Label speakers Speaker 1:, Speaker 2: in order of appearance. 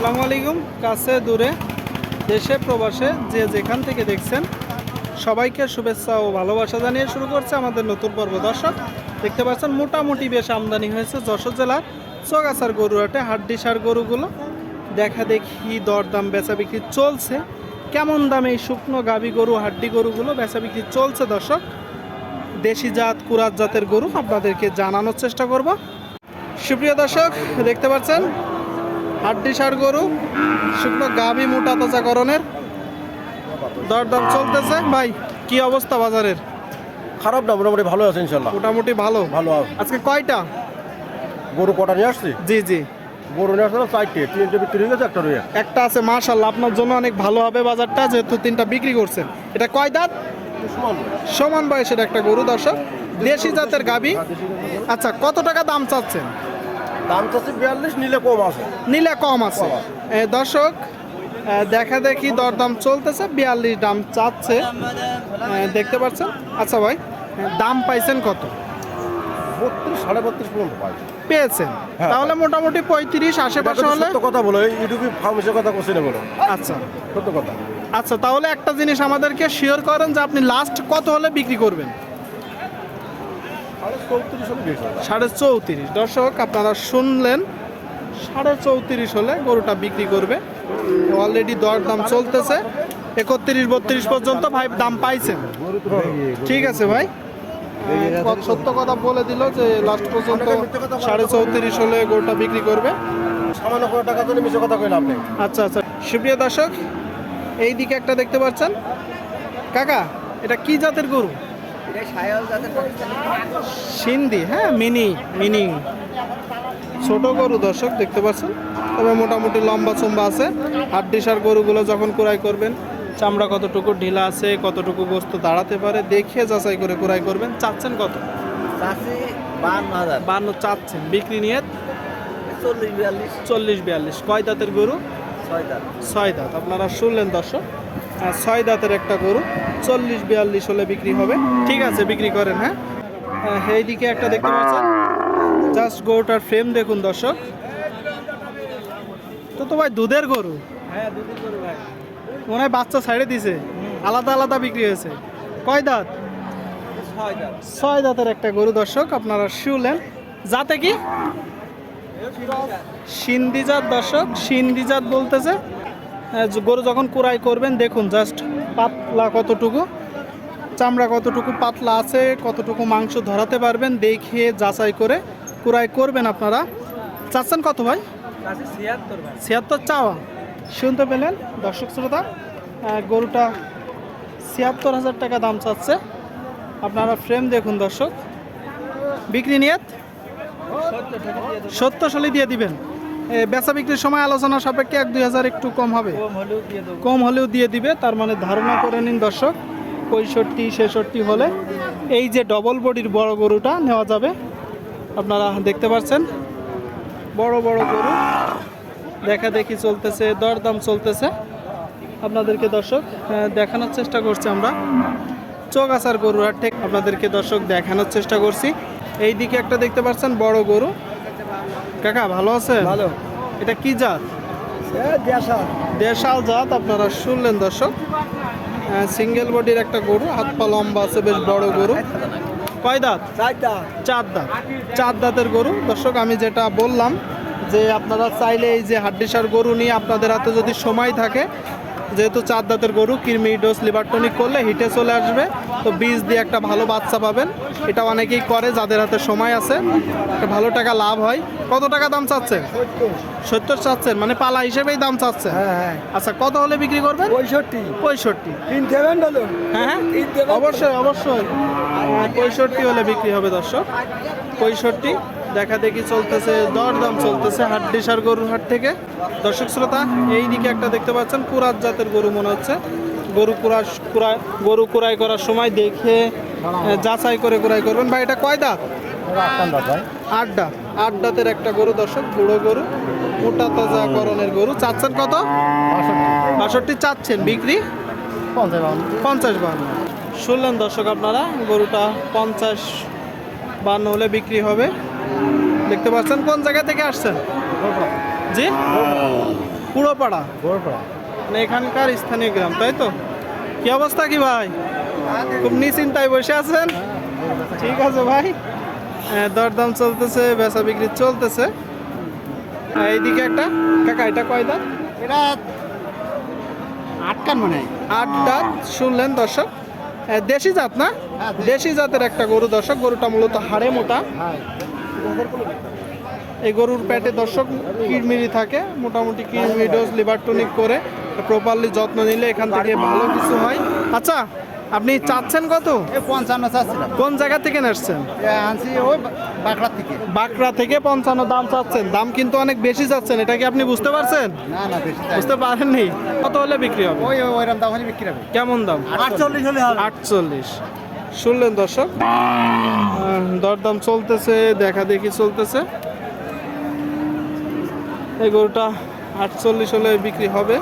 Speaker 1: আসসালামু আলাইকুম, কাছে, দূরে, দেশে, প্রবাসে, যে যেখান থেকে দেখছেন, সবাইকে শুভেচ্ছা ও ভালোবাসা জানিয়ে শুরু করছে আমাদের নতুন পর্ব। দর্শক, দেখতে পাচ্ছেন মোটামুটি বেশ আমদানি হয়েছে যশোর জেলার চোগাছার গরুহাটে হাড্ডিসার গরুগুলো। দেখা দেখি দরদাম বেচা বিক্রি চলছে। কেমন দামে এই শুকনো গাভী গরু, হাড্ডি গরুগুলো বেচা বিক্রি চলছে দর্শক? দেশি জাত, কুরাত জাতের গরু আপনাদেরকে জানানোর চেষ্টা করব। সুপ্রিয় দর্শক, দেখতে পাচ্ছেন হাড্ডি সার গরু শুকনো গাভী মোটা তাজাকরণের দরদাম চলতেছে। ভাই কি অবস্থা বাজারের?
Speaker 2: খারাপ না মোটামুটি ভালো আছে ইনশাল্লাহ
Speaker 1: মোটামুটি ভালো?
Speaker 2: ভালো
Speaker 1: আজকে কয়টা?
Speaker 2: গরু কটা নিয়ে আসছি?
Speaker 1: জি জি।
Speaker 2: গরু নিয়ে আসলাম চারটে। তিনটে বিক্রি হয়ে গেছে একটা রয়ে
Speaker 1: একটা আছে মাশাল্লাহ আপনার জন্য অনেক ভালো হবে বাজারটা যেহেতু তিনটা বিক্রি করছেন। এটা কয় দাঁত? সমান বয়সের একটা গরু দর্শক। দেশি জাতের গাভী। আচ্ছা কত টাকা দাম চাচ্ছেন?
Speaker 2: দাম চাচ্ছি বিয়াল্লিশ নিলে কম আছে।
Speaker 1: নিলে কম আছে। দর্শক দেখা দেখি দরদাম চলতেছে বিয়াল্লিশ দাম চাচ্ছে। দেখতে পাচ্ছেন? আচ্ছা ভাই দাম পাইছেন কত?
Speaker 2: বত্রিশ সাড়ে বত্রিশ পর্যন্ত পাই
Speaker 1: পেয়েছেন।
Speaker 2: হ্যাঁ।
Speaker 1: তাহলে মোটামুটি পঁয়ত্রিশ আশেপাশে হলে
Speaker 2: কথা বলো ইউটিউবে ফার্মেসের কথা কোশ্চেন বলো।
Speaker 1: আচ্ছা।
Speaker 2: সত্য কথা।
Speaker 1: আচ্ছা তাহলে একটা জিনিস আমাদেরকে শিওর করেন যে আপনি লাস্ট কত হলে বিক্রি করবেন?
Speaker 2: সাড়ে চৌত্রিশ
Speaker 1: দর্শক আপনারা শুনলেন সাড়ে চৌত্রিশ হলে গরুটা বিক্রি করবে। অলরেডি দর দাম চলতেছে। একত্রিশ বত্রিশ পর্যন্ত ভাই দাম পাইছেন। ঠিক আছে ভাই। সত্য কথা বলে দিল যে লাস্ট পর্যন্ত সাড়ে চৌত্রিশ হলে গরুটা বিক্রি করবে।
Speaker 2: সামান্য কোনো টাকা জন্য মিশে কথা কইলাম আপনি।
Speaker 1: আচ্ছা আচ্ছা। সুপ্রিয় দর্শক এই দিকে একটা দেখতে পাচ্ছেন। কাকা এটা কি জাতের গরু? সিন্ধি হ্যাঁ মিনি মিনি। ছোট গরু দর্শক দেখতে পাচ্ছেন? তবে মোটামুটি লম্বা চম্বা আছে। হাড্ডিসার গরুগুলো যখন ক্রয় করবেন চামড়া কতটুকু ঢিলা আছে কতটুকু গোস্ত দাঁড়াতে পারে দেখে যাচাই করে ক্রয় করবেন। চাচ্ছেন কত?
Speaker 3: বান্ন
Speaker 1: চাচ্ছেন। বিক্রি নিয়ে
Speaker 3: চল্লিশ বিয়াল্লিশ।
Speaker 1: চল্লিশ বিয়াল্লিশ। কয় দাঁতের গরু? ছয় দাঁত। আপনারা শুনলেন দর্শক ছয় দাঁতের একটা গরু চল্লিশ বিয়াল্লিশ হলে বিক্রি হবে। ঠিক আছে বিক্রি করেন হ্যাঁ? এইদিকে একটা দেখতে পাচ্ছেন? জাস্ট গরুটার ফ্রেম দেখুন দর্শক। তো তো ভাই দুধের গরু?
Speaker 3: হ্যাঁ
Speaker 1: মনে হয় বাচ্চা ছাড়ে দিছে। আলাদা আলাদা বিক্রি হয়েছে। কয় দাঁত? ছয় দাঁতের একটা গরু দর্শক আপনারা শুনলেন। যাতে কি? সিন্ধি জাত দর্শক সিন্ধি জাত বলতেছে। গরু যখন কুড়াই করবেন দেখুন জাস্ট পাতলা কতটুকু চামড়া কতটুকু পাতলা আছে কতটুকু মাংস ধরাতে পারবেন দেখে যাচাই করে কুড়াই করবেন আপনারা। চাচ্ছেন কত ভাই?
Speaker 3: ছিয়াত্তর
Speaker 1: চাওয়া। শুনতে পেলেন দর্শক শ্রোতা গরুটা ছিয়াত্তর হাজার টাকা দাম চাচ্ছে। আপনারা ফ্রেম দেখুন দর্শক। বিক্রি নিয়ত? সত্তর সালে দিয়ে দিবেন। বেচা বিক্রির সময় আলোচনা সাপেক্ষে এক দুই হাজার একটু কম হবে।
Speaker 3: কম হলেও দিয়ে দেবো।
Speaker 1: কম হলেও দিয়ে দিবে তার মানে ধারণা করে নিন দর্শক পঁয়ষট্টি ছেষট্টি হলে এই যে ডবল বডির বড় গরুটা নেওয়া যাবে। আপনারা দেখতে পাচ্ছেন বড় বড় গরু দেখা দেখি চলতেছে দরদাম চলতেছে। আপনাদেরকে দর্শক দেখানোর চেষ্টা করছি আমরা। চোখ আসার গরু আর ঠিক আপনাদেরকে দর্শক দেখানোর চেষ্টা করছি। এই দিকে একটা দেখতে পাচ্ছেন বড় গরু কাকা ভালো আছে
Speaker 3: ভালো।
Speaker 1: এটা কি জাত?
Speaker 3: দেশা
Speaker 1: দেশাল। জাত আপনারা শুনলেন দর্শক। সিঙ্গেল বডির একটা গরু হাত পা লম্বা আছে বেশ বড় গরু। কয় দাঁত। চার দাঁত। চার দাঁতের গরু। দর্শক আমি যেটা বললাম যে আপনারা চাইলে এই যে হাড্ডিসার গরু নিয়ে আপনাদের হাতে যদি সময় থাকে যেহেতু চার দাঁতের গরু কিরমি ডোজ লিভার টনিক করলে হিটে চলে আসবে। তো বীজ দিয়ে একটা ভালো বাচ্চা পাবেন। এটা অনেকেই করে যাদের হাতে সময় আছে। একটা ভালো টাকা লাভ হয়। কত টাকা দাম চাচ্ছেন? সত্তর চাচ্ছেন মানে পালা হিসেবেই দাম চাচ্ছেন?
Speaker 3: হ্যাঁ হ্যাঁ।
Speaker 1: আচ্ছা কত হলে বিক্রি করবেন?
Speaker 3: পঁয়ষট্টি।
Speaker 1: পঁয়ষট্টি। হ্যাঁ হ্যাঁ। অবশ্যই অবশ্যই। পঁয়ষট্টি হলে বিক্রি হবে দর্শক। পঁয়ষট্টি। দেখা দেখি চলতেছে, দরদাম চলতেছে হাড্ডিসার গরুর হাট থেকে। দর্শক শ্রোতা, এই দিকে একটা দেখতে পাচ্ছেন কুরাত জাতের গরু মনে হচ্ছে। গরু কুড়া কুড়া গরু কুড়াই করার সময় দেখে যাচাই করে কুড়াই করবেন। ভাই, এটা কয় দাঁত? আট দাঁতের একটা গরু, দর্শক, বুড়ো গরু, মোটা তাজা করণের গরু। চাচ্ছেন কত? বাষট্টি চাচ্ছেন, বিক্রি? পঞ্চাশ বান্ন শুনলেন দর্শক আপনারা, গরুটা পঞ্চাশ বান্ন হলে বিক্রি হবে। দেখতে পাচ্ছেন কোন জায়গা থেকে আসছেন? জি? পুরোপাড়া। মানে এখানকার স্থানীয় গ্রাম তাই তো? কি অবস্থা কি ভাই? খুব নিশ্চিন্তায় বসে আছেন? ঠিক আছে ভাই। দরদাম চলতেছে বেচা বিক্রি চলতেছে। এইদিকে একটা কাকা এটা কয় দাঁত?
Speaker 3: এটা আটকান মনে
Speaker 1: আট দাঁত শুনলেন দর্শক। দেশি জাত না?
Speaker 3: হ্যাঁ,
Speaker 1: দেশি। জাতের একটা গরু দর্শক গরুটা মূলত হাড়ে মোটা। এই গরুর পেটে দর্শক কিরমিরি থাকে মোটামুটি কিরমিরি ডোজ লিভার টনিক করে প্রপারলি যত্ন নিলে এখান থেকে ভালো কিছু হয়। আচ্ছা আপনি চাচ্ছেন কত?
Speaker 3: পঞ্চান্ন চাচ্ছিলাম।
Speaker 1: কোন জায়গা থেকে আসছেন
Speaker 3: এ আনছি ওই বাঁকড়ার থেকে।
Speaker 1: বাঁকড়া থেকে পঞ্চান্ন দাম চাচ্ছেন। দাম কিন্তু অনেক বেশি চাচ্ছেন এটা কি আপনি বুঝতে পারছেন?
Speaker 3: না না বেশি
Speaker 1: বুঝতে পারেননি। কত হলে বিক্রি হবে?
Speaker 3: ওই ওইরকম দাম হলে বিক্রি হবে।
Speaker 1: কেমন দাম?
Speaker 3: আটচল্লিশ হলে
Speaker 1: আটচল্লিশ। শুনলেন দর্শক? দরদাম চলতেছে দেখা দেখি চলতেছে। এই গরুটা আটচল্লিশ হলে বিক্রি হবে।